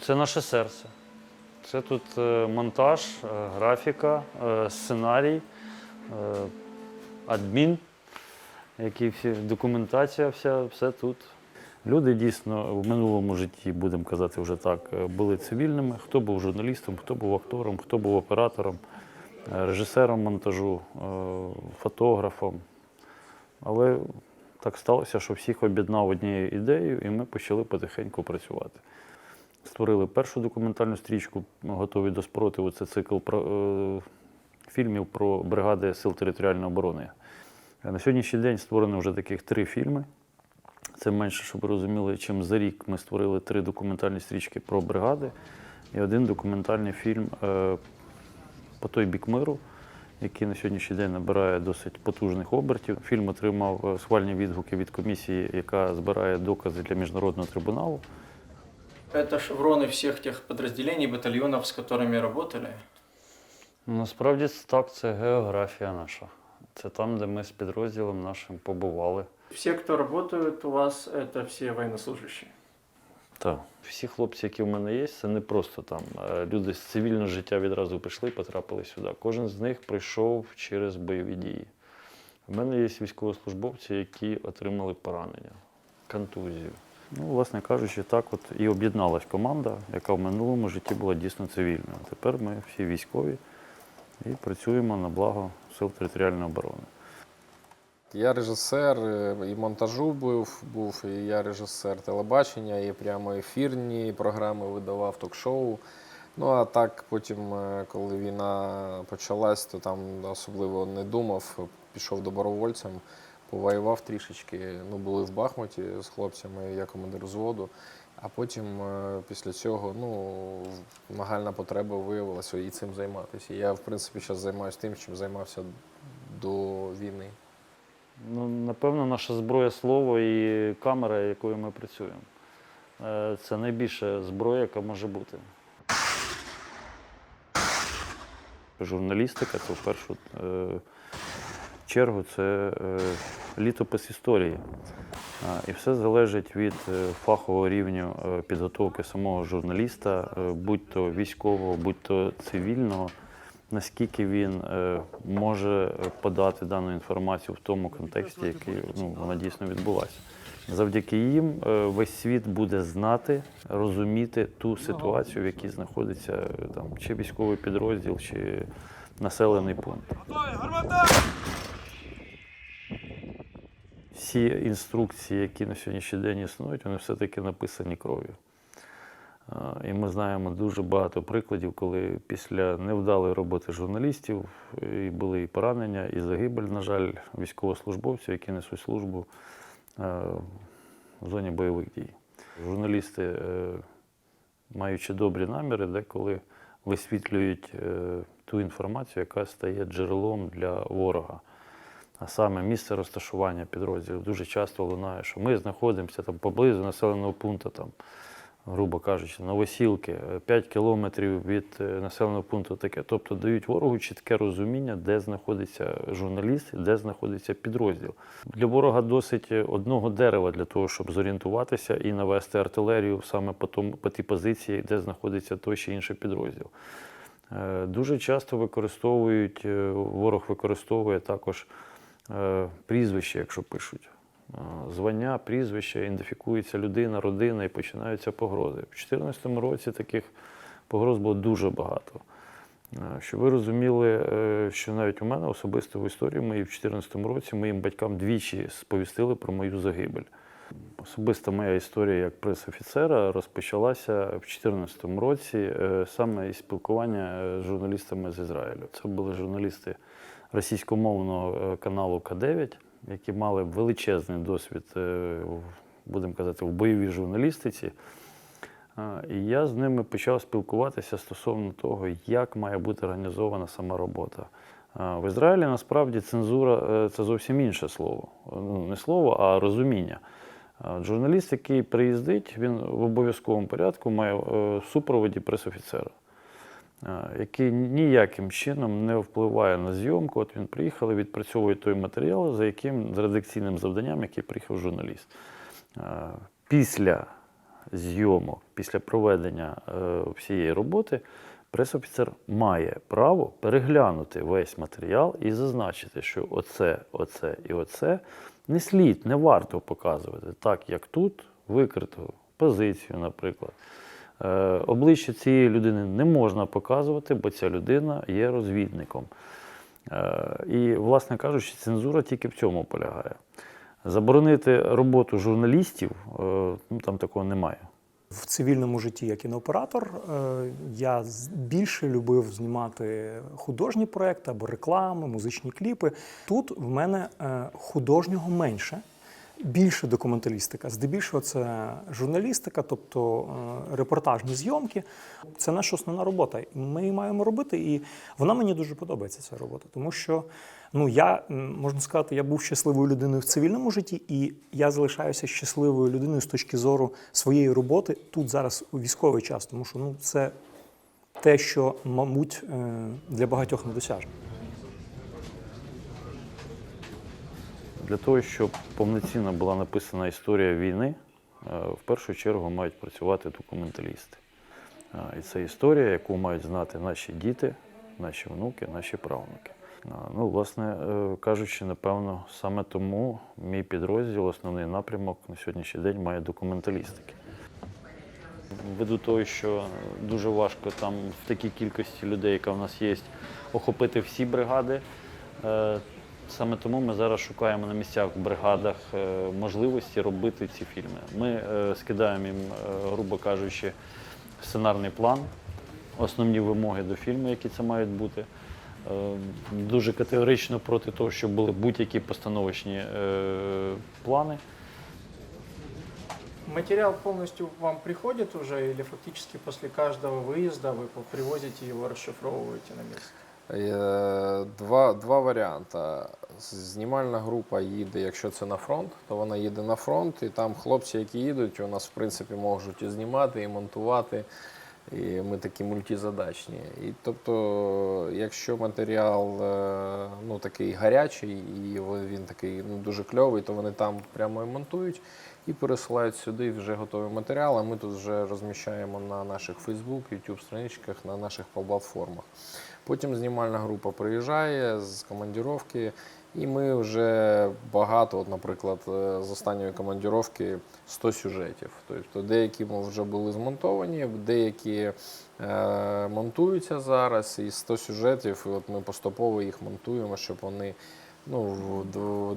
Це наше серце. Це тут е, монтаж, е, графіка, е, сценарій, адмін, які всі, документація, вся, все тут. Люди дійсно в минулому житті, будемо казати вже так, були цивільними. Хто був журналістом, хто був актором, хто був оператором, режисером монтажу, фотографом. Але так сталося, що всіх об'єднав однією ідеєю, і ми почали потихеньку працювати. Створили першу документальну стрічку Готові до спротиву. Це цикл про, е, фільмів про бригади Сил територіальної оборони. Е, На сьогоднішній день створено вже таких три фільми. Це менше, щоб ви розуміли, чим за рік ми створили три документальні стрічки про бригади і один документальний фільм е, по той бік миру, який на сьогоднішній день набирає досить потужних обертів. Фільм отримав схвальні відгуки від комісії, яка збирає докази для міжнародного трибуналу. Это шевроны всех тех подразделений, батальонов, с которыми работали. Насправді так, це географія наша. Це там, де ми з підрозділом нашим побували. Все, кто работают у вас, это все военнослужащие. Так. Всі хлопці, які в мене є, це не просто там е, люди з цивільного життя відразу прийшли, потрапили сюди. Кожен з них прийшов через бойові дії. У мене є військовослужбовці, які отримали поранення, контузію. Ну, власне кажучи, так от і об'єдналась команда, яка в минулому житті була дійсно цивільною. Тепер ми всі військові і працюємо на благо сил територіальної оборони. Я режисер е, і монтажу був, був, і я режисер телебачення, і прямо ефірні програми видавав ток-шоу. Ну а так потім, е, коли війна почалась, то там особливо не думав, пішов добровольцем, повоював трішечки. Ну, були в Бахмуті з хлопцями, я командир взводу. А потім е, після цього ну, нагальна потреба виявилася і цим займатися. Я, в принципі, зараз займаюся тим, чим займався до війни. Ну, напевно, наша зброя слово і камера, якою ми працюємо. Е, Це найбільша зброя, яка може бути. Журналістика це в першу е, чергу це е, літопис історії. І все залежить від е, фахового рівня е, підготовки самого журналіста, е, будь то військового, будь то цивільного, наскільки він може подати дану інформацію в тому контексті, який ну, вона дійсно відбулася. Завдяки їм весь світ буде знати, розуміти ту ситуацію, в якій знаходиться там чи військовий підрозділ, чи населений пункт. Всі інструкції, які на сьогоднішній день існують, вони все-таки написані кров'ю. І ми знаємо дуже багато прикладів, коли після невдалої роботи журналістів і були і поранення, і загибель, на жаль, військовослужбовців, які несуть службу е, в зоні бойових дій. Журналісти, е, маючи добрі наміри, деколи висвітлюють е, ту інформацію, яка стає джерелом для ворога. А саме місце розташування підрозділів дуже часто лунає, що ми знаходимося там поблизу населеного пункту, там, грубо кажучи, Новосілки, 5 кілометрів від е, населеного пункту таке. Тобто дають ворогу чітке розуміння, де знаходиться журналіст, де знаходиться підрозділ. Для ворога досить одного дерева для того, щоб зорієнтуватися і навести артилерію саме по, тому, по тій позиції, де знаходиться той чи інший підрозділ. Е, Дуже часто використовують, е, ворог використовує також е, прізвище, якщо пишуть. Е, Звання, прізвище, ідентифікується людина, родина і починаються погрози. У 2014 році таких погроз було дуже багато. Е, Щоб ви розуміли, е, що навіть у мене особисто в історії моїй в 2014 році моїм батькам двічі сповістили про мою загибель. Особиста моя історія як прес-офіцера розпочалася в 2014 році е, саме із спілкування е, з журналістами з Ізраїлю. Це були журналісти російськомовного е, каналу К9, які мали величезний досвід, е, будемо казати, в бойовій журналістиці. І я з ними почав спілкуватися стосовно того, як має бути організована сама робота. В Ізраїлі насправді цензура е, це зовсім інше слово. Ну, не слово, а розуміння. Журналіст, який приїздить, він в обов'язковому порядку має е, в супроводі пресофіцера, е, який ніяким чином не впливає на зйомку. От він приїхав і відпрацьовує той матеріал, за яким з редакційним завданням, який приїхав журналіст. Після зйомок, після проведення е, всієї роботи, пресофіцер має право переглянути весь матеріал і зазначити, що оце, оце і оце не слід, не варто показувати, так як тут викрито позицію, наприклад. Е, обличчя цієї людини не можна показувати, бо ця людина є розвідником. Е, І, власне кажучи, цензура тільки в цьому полягає. Заборонити роботу журналістів е, ну, там такого немає. В цивільному житті я кінооператор. Я більше любив знімати художні проекти або реклами, музичні кліпи. Тут в мене художнього менше, більше документалістика. Здебільшого це журналістика, тобто е, репортажні зйомки. Це наша основна робота. Ми її маємо робити, і вона мені дуже подобається ця робота, тому що ну я можна сказати, я був щасливою людиною в цивільному житті, і я залишаюся щасливою людиною з точки зору своєї роботи тут зараз у військовий час, тому що ну це те, що, мабуть, е, для багатьох недосяжно. Для того, щоб повноцінно була написана історія війни, е, в першу чергу мають працювати документалісти. Е, І це історія, яку мають знати наші діти, наші внуки, наші правнуки. Е, Ну, власне кажучи, напевно, саме тому мій підрозділ, основний напрямок на сьогоднішній день має документалістики. Ввиду того, що дуже важко там в такій кількості людей, яка в нас є, охопити всі бригади. Е, Саме тому ми зараз шукаємо на місцях в бригадах е, можливості робити ці фільми. Ми е, скидаємо їм, е, грубо кажучи, сценарний план, основні вимоги до фільму, які це мають бути. Е, Дуже категорично проти того, щоб були будь-які постановочні е, плани. Материал полностью вам приходит уже или фактически после каждого выезда вы по- привозите его, расшифровываете на месте? Е, Два, два варіанти. Знімальна група їде, якщо це на фронт, то вона їде на фронт, і там хлопці, які їдуть, у нас в принципі можуть і знімати, і монтувати. І ми такі мультизадачні. І тобто, якщо матеріал е, ну, такий гарячий і він такий ну, дуже кльовий, то вони там прямо і монтують і пересилають сюди вже готовий матеріал. А ми тут вже розміщаємо на наших Facebook, YouTube страничках, на наших платформах. Потім знімальна група приїжджає з командіровки, і ми вже багато, от, наприклад, е, з останньої командіровки 100 сюжетів. Тобто деякі вже були змонтовані, деякі е, монтуються зараз, і 100 сюжетів, і от ми поступово їх монтуємо, щоб вони ну,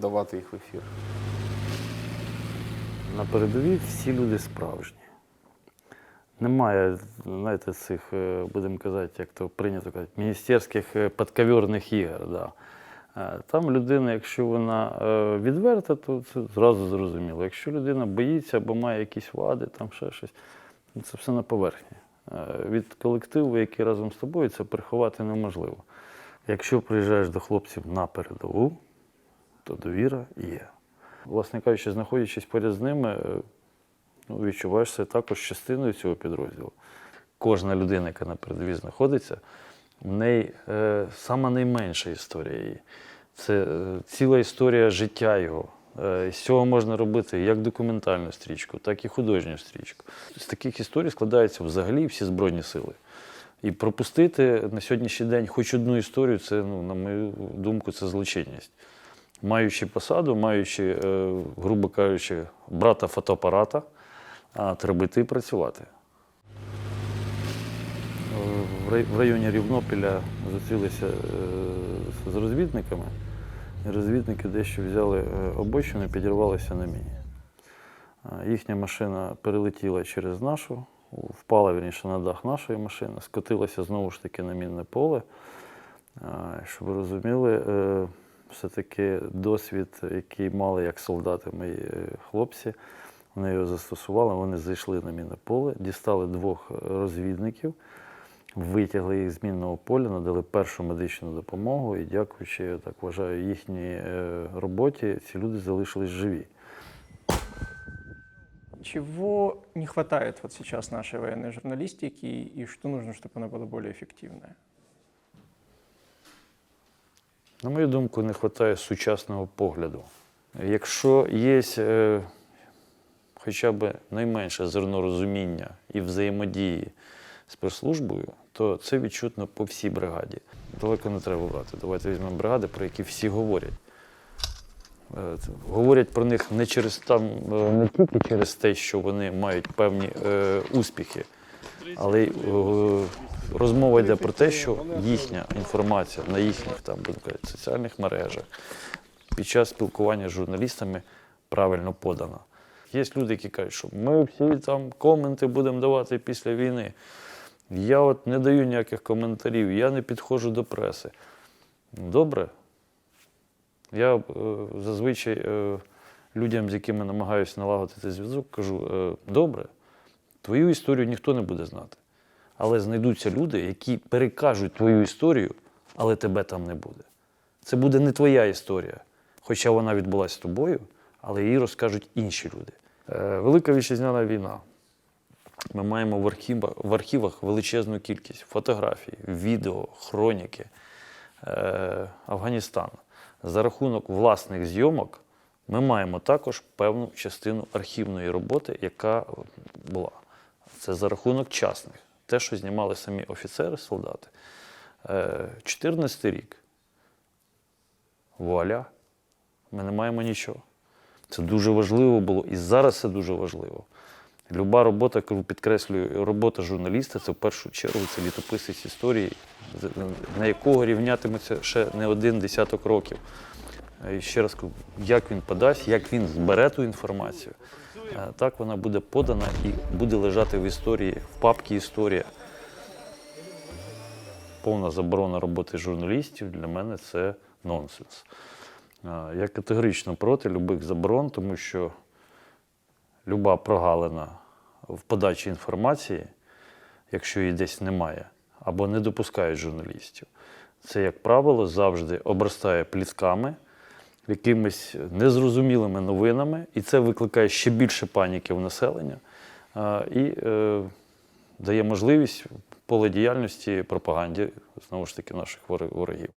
давати їх в ефір. На передовій всі люди справжні. Немає, знаєте, цих, е, будемо казати, як то прийнято казати, міністерських е, подковірних ігор. Да. Е, Там людина, якщо вона відверта, то це зразу зрозуміло. Якщо людина боїться або має якісь вади, там ще щось, ну, це все на поверхні. Від колективу, який разом з тобою, це приховати неможливо. Якщо приїжджаєш до хлопців на передову, то довіра є. Власне кажучи, знаходячись поряд з ними, ну, відчуваєш себе також частиною цього підрозділу. Кожна людина, яка на передовій знаходиться, в неї е, сама найменша історія її. Це е, ціла історія життя його. Е, з цього можна робити як документальну стрічку, так і художню стрічку. З таких історій складаються взагалі всі Збройні сили. І пропустити на сьогоднішній день хоч одну історію, це, ну, на мою думку, це злочинність. Маючи посаду, маючи, е, грубо кажучи, брата фотоапарата, а треба йти і працювати. В районі Рівнопіля зустрілися е, з розвідниками, розвідники дещо взяли е, обочину і підірвалися на міні. Їхня машина перелетіла через нашу, впала вірніше на дах нашої машини, скотилася знову ж таки на мінне поле. Щоб ви розуміли, е, все-таки досвід, який мали як солдати мої хлопці, вони його застосували, вони зайшли на мінне поле, дістали двох розвідників, витягли їх з мінного поля, надали першу медичну допомогу і, дякуючи, я так вважаю, їхній е, роботі, ці люди залишились живі. Чего не хватает вот сейчас нашей военной журналистики и что нужно, чтобы она была более эффективная? На мою думку, не вистачає сучасного погляду. Якщо є е, хоча б найменше зерно розуміння і взаємодії з прес-службою, то це відчутно по всій бригаді. Далеко не треба брати. Давайте візьмемо бригади, про які всі говорять. Е, Говорять про них не через там, е, не тільки через те, що вони мають певні е, успіхи, але й е, розмова йде про те, що їхня інформація на їхніх там, соціальних мережах під час спілкування з журналістами правильно подана. Є люди, які кажуть, що ми всі там коменти будемо давати після війни. Я от не даю ніяких коментарів, я не підходжу до преси. Добре. Я е, зазвичай е, людям, з якими намагаюся налагодити зв'язок, кажу: е, добре, твою історію ніхто не буде знати. Але знайдуться люди, які перекажуть твою історію, але тебе там не буде. Це буде не твоя історія, хоча вона відбулася тобою, але її розкажуть інші люди. Е, Велика вітчизняна війна. Ми маємо в архівах, в архівах величезну кількість фотографій, відео, хроніки е, Афганістану. За рахунок власних зйомок ми маємо також певну частину архівної роботи, яка була. Це за рахунок частних. Те, що знімали самі офіцери, солдати. Е, 14 рік. Вуаля, ми не маємо нічого. Це дуже важливо було і зараз це дуже важливо. Люба робота, кажу, підкреслюю, робота журналіста це в першу чергу це літописець історії, на якого рівнятиметься ще не один десяток років. Е, І ще раз кажу, як він подасть, як він збере ту інформацію, е, так вона буде подана і буде лежати в історії, в папці історія. Повна заборона роботи журналістів для мене це нонсенс. Я категорично проти любих заборон, тому що люба прогалина в подачі інформації, якщо її десь немає, або не допускають журналістів, це, як правило, завжди обростає плітками, якимись незрозумілими новинами, і це викликає ще більше паніки в населення і е, дає можливість поле діяльності пропаганді знову ж таки наших ворогів.